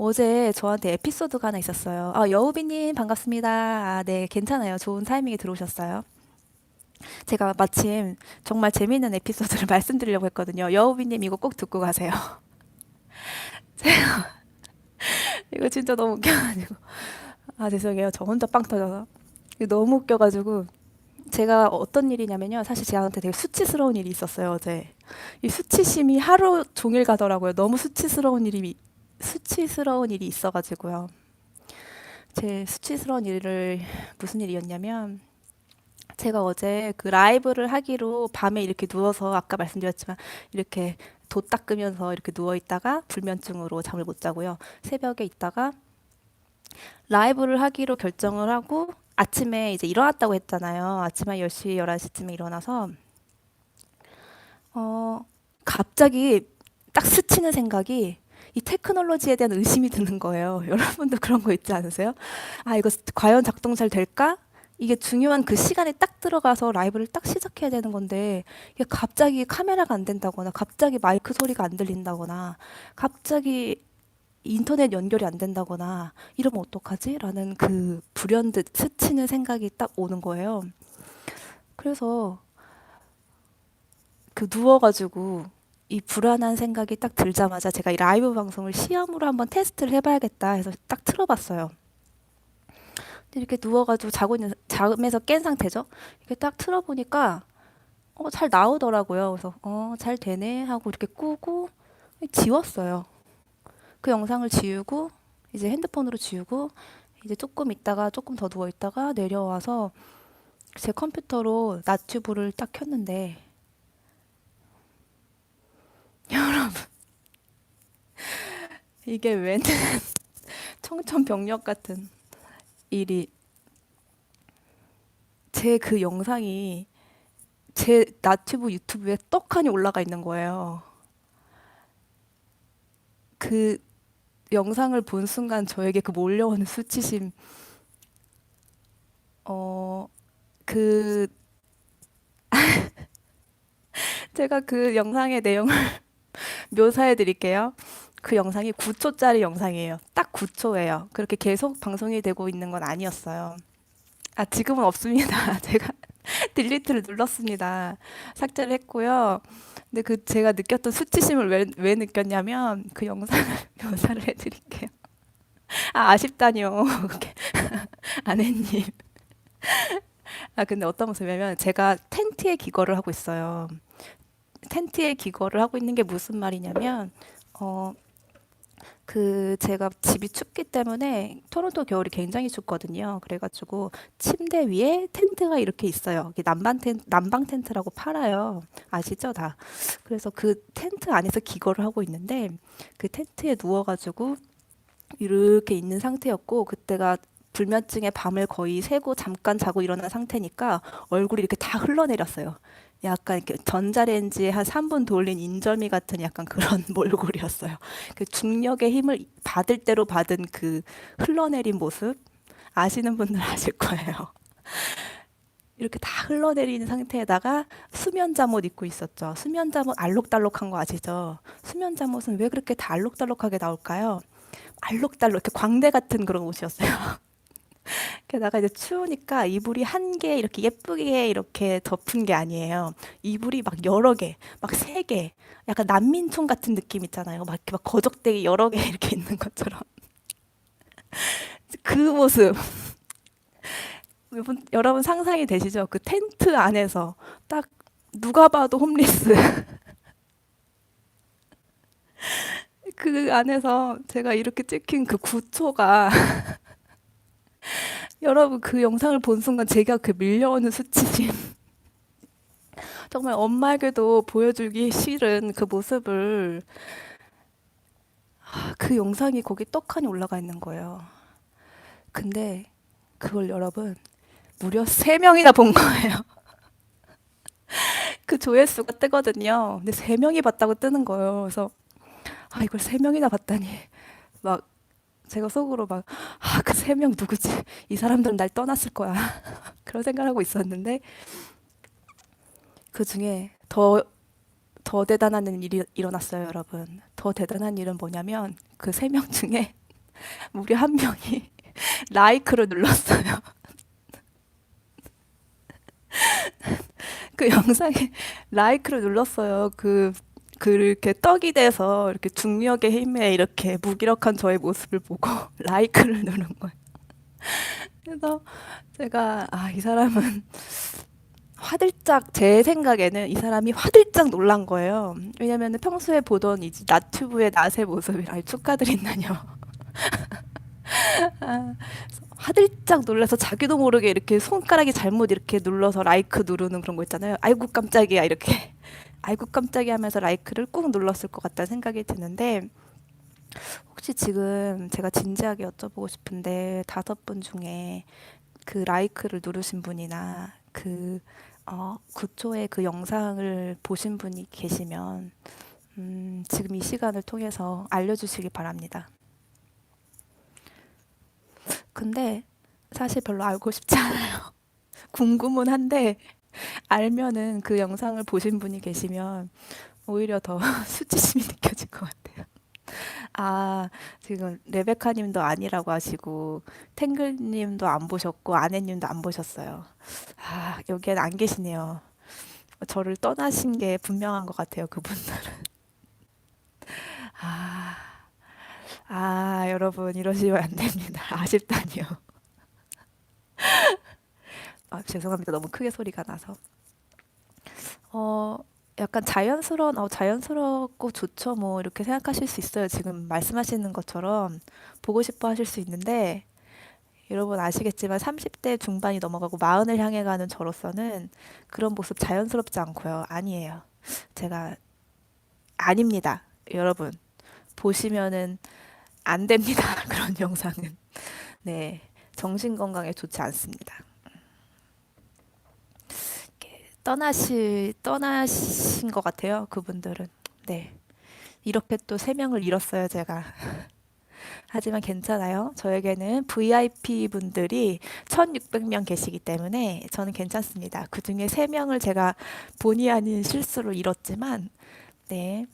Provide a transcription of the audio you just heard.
어제 저한테 에피소드가 하나 있었어요. 아, 여우비님 반갑습니다. 아, 네, 괜찮아요. 좋은 타이밍에 들어오셨어요. 제가 마침 정말 재미있는 에피소드를 말씀드리려고 했거든요. 여우비님 이거 꼭 듣고 가세요. 제가 이거 진짜 너무 웃겨가지고 아 죄송해요. 저 혼자 빵 터져서 너무 웃겨가지고 제가 어떤 일이냐면요. 사실 저한테 되게 수치스러운 일이 있었어요. 어제 이 수치심이 하루 종일 가더라고요. 너무 수치스러운 일이 수치스러운 일이 있어가지고요. 제 수치스러운 일을 무슨 일이었냐면 제가 어제 그 라이브를 하기로 밤에 이렇게 누워서 아까 말씀드렸지만 이렇게 도 닦으면서 이렇게 누워 있다가 불면증으로 잠을 못 자고요. 새벽에 있다가 라이브를 하기로 결정을 하고 아침에 이제 일어났다고 했잖아요. 아침에 10시, 11시쯤에 일어나서 어 갑자기 딱 스치는 생각이 이 테크놀로지에 대한 의심이 드는 거예요. 여러분도 그런 거 있지 않으세요? 아, 이거 과연 작동 잘 될까? 이게 중요한 그 시간에 딱 들어가서 라이브를 딱 시작해야 되는 건데, 이게 갑자기 카메라가 안 된다거나, 갑자기 마이크 소리가 안 들린다거나, 갑자기 인터넷 연결이 안 된다거나, 이러면 어떡하지? 라는 그 불현듯 스치는 생각이 딱 오는 거예요. 그래서 그 누워가지고 이 불안한 생각이 딱 들자마자 제가 이 라이브 방송을 시험으로 한번 테스트를 해봐야겠다 해서 딱 틀어봤어요. 이렇게 누워가지고 자고 있는 잠에서 깬 상태죠. 이렇게 딱 틀어보니까 어, 잘 나오더라고요. 그래서 어, 잘 되네 하고 이렇게 끄고 지웠어요. 그 영상을 지우고 이제 핸드폰으로 지우고 이제 조금 있다가 조금 더 누워 있다가 내려와서 제 컴퓨터로 나튜브를 딱 켰는데 이게 웬 청천벽력 같은 일이 제 그 영상이 제 나튜브 유튜브에 떡하니 올라가 있는 거예요. 그 영상을 본 순간 저에게 그 몰려오는 수치심, 어, 그, 제가 그 영상의 내용을 묘사해 드릴게요. 그 영상이 9초짜리 영상이에요. 딱 9초예요. 그렇게 계속 방송이 되고 있는 건 아니었어요. 아, 지금은 없습니다. 제가 딜리트를 눌렀습니다. 삭제를 했고요. 근데 그 제가 느꼈던 수치심을 왜, 왜 느꼈냐면 그 영상을 묘사를 해드릴게요. 아, 아쉽다니요. 아내님. 아, 근데 어떤 모습이냐면 제가 텐트에 기거를 하고 있어요. 텐트에 기거를 하고 있는 게 무슨 말이냐면, 어, 그 제가 집이 춥기 때문에 토론토 겨울이 굉장히 춥거든요. 그래가지고 침대 위에 텐트가 이렇게 있어요. 이게 난방 텐 난방 텐트라고 팔아요. 아시죠, 다. 그래서 그 텐트 안에서 기거를 하고 있는데 그 텐트에 누워가지고 이렇게 있는 상태였고 그때가 불면증에 밤을 거의 새고 잠깐 자고 일어난 상태니까 얼굴이 이렇게 다 흘러내렸어요. 약간 이렇게 전자레인지에 한 3분 돌린 인절미 같은 약간 그런 몰골이었어요. 그 중력의 힘을 받을 대로 받은 그 흘러내린 모습 아시는 분들 아실 거예요. 이렇게 다 흘러내리는 상태에다가 수면 잠옷 입고 있었죠. 수면 잠옷 알록달록한 거 아시죠? 수면 잠옷은 왜 그렇게 다 알록달록하게 나올까요? 알록달록 이렇게 광대 같은 그런 옷이었어요. 게다가 이제 추우니까 이불이 한 개 이렇게 예쁘게 이렇게 덮은 게 아니에요. 이불이 막 여러 개, 막 세 개, 약간 난민촌 같은 느낌 있잖아요. 막 이렇게 막 거적대기 여러 개 이렇게 있는 것처럼. 그 모습. 여러분, 여러분 상상이 되시죠? 그 텐트 안에서 딱 누가 봐도 홈리스. 그 안에서 제가 이렇게 찍힌 그 구초가 여러분 그 영상을 본 순간 제가 그 밀려오는 수치심 정말 엄마에게도 보여주기 싫은 그 모습을 아, 그 영상이 거기 떡하니 올라가 있는 거예요. 근데 그걸 여러분 무려 세명이나 본 거예요. 그 조회수가 뜨거든요. 근데 세명이 봤다고 뜨는 거예요. 그래서 아 이걸 세명이나 봤다니 막 제가 속으로 막, 아, 그 세 명 누구지? 이 사람들은 날 떠났을 거야. 그런 생각을 하고 있었는데, 그 중에 더, 더 대단한 일이 일어났어요, 여러분. 더 대단한 일은 뭐냐면, 그 세 명 중에 우리 한 명이 라이크를 눌렀어요. 그 영상에 라이크를 눌렀어요. 그, 그 이렇게 떡이 돼서 이렇게 중력의 힘에 이렇게 무기력한 저의 모습을 보고 라이크를 누른 거예요. 그래서 제가 아, 이 사람은 화들짝 제 생각에는 이 사람이 화들짝 놀란 거예요. 왜냐면 평소에 보던 이 나튜브의 낫의 모습이 아 축하드린다뇨. 아, 화들짝 놀라서 자기도 모르게 이렇게 손가락이 잘못 이렇게 눌러서 라이크 누르는 그런 거 있잖아요. 아이고 깜짝이야 이렇게. 아이고 깜짝이야 하면서 라이크를 꾹 눌렀을 것 같다는 생각이 드는데 혹시 지금 제가 진지하게 여쭤보고 싶은데 다섯 분 중에 그 라이크를 누르신 분이나 그 어, 9초의 그 영상을 보신 분이 계시면 음, 지금 이 시간을 통해서 알려주시기 바랍니다. 근데 사실 별로 알고 싶지 않아요. 궁금은 한데 알면은 그 영상을 보신 분이 계시면 오히려 더 수치심이 느껴질 것 같아요. 아, 지금 레베카 님도 아니라고 하시고 탱글 님도 안 보셨고 아내 님도 안 보셨어요. 아, 여기엔 안 계시네요. 저를 떠나신 게 분명한 것 같아요, 그분들은. 아, 아, 여러분, 이러시면 안 됩니다. 아쉽다니요. 아, 죄송합니다. 너무 크게 소리가 나서. 어, 약간 자연스러운, 어, 자연스럽고 좋죠. 뭐, 이렇게 생각하실 수 있어요. 지금 말씀하시는 것처럼 보고 싶어 하실 수 있는데, 여러분 아시겠지만 30대 중반이 넘어가고 마흔을 향해 가는 저로서는 그런 모습 자연스럽지 않고요. 아니에요. 제가 아닙니다. 여러분 보시면은 안 됩니다. 그런 영상은. 네. 정신 건강에 좋지 않습니다. 이렇게 떠나시 떠나신 것 같아요. 그분들은. 네. 이렇게 또 세 명을 잃었어요, 제가. 하지만 괜찮아요. 저에게는 VIP 분들이 1600명 계시기 때문에 저는 괜찮습니다. 그 중에 3명을 제가 본의 아닌 실수로 잃었지만, 네.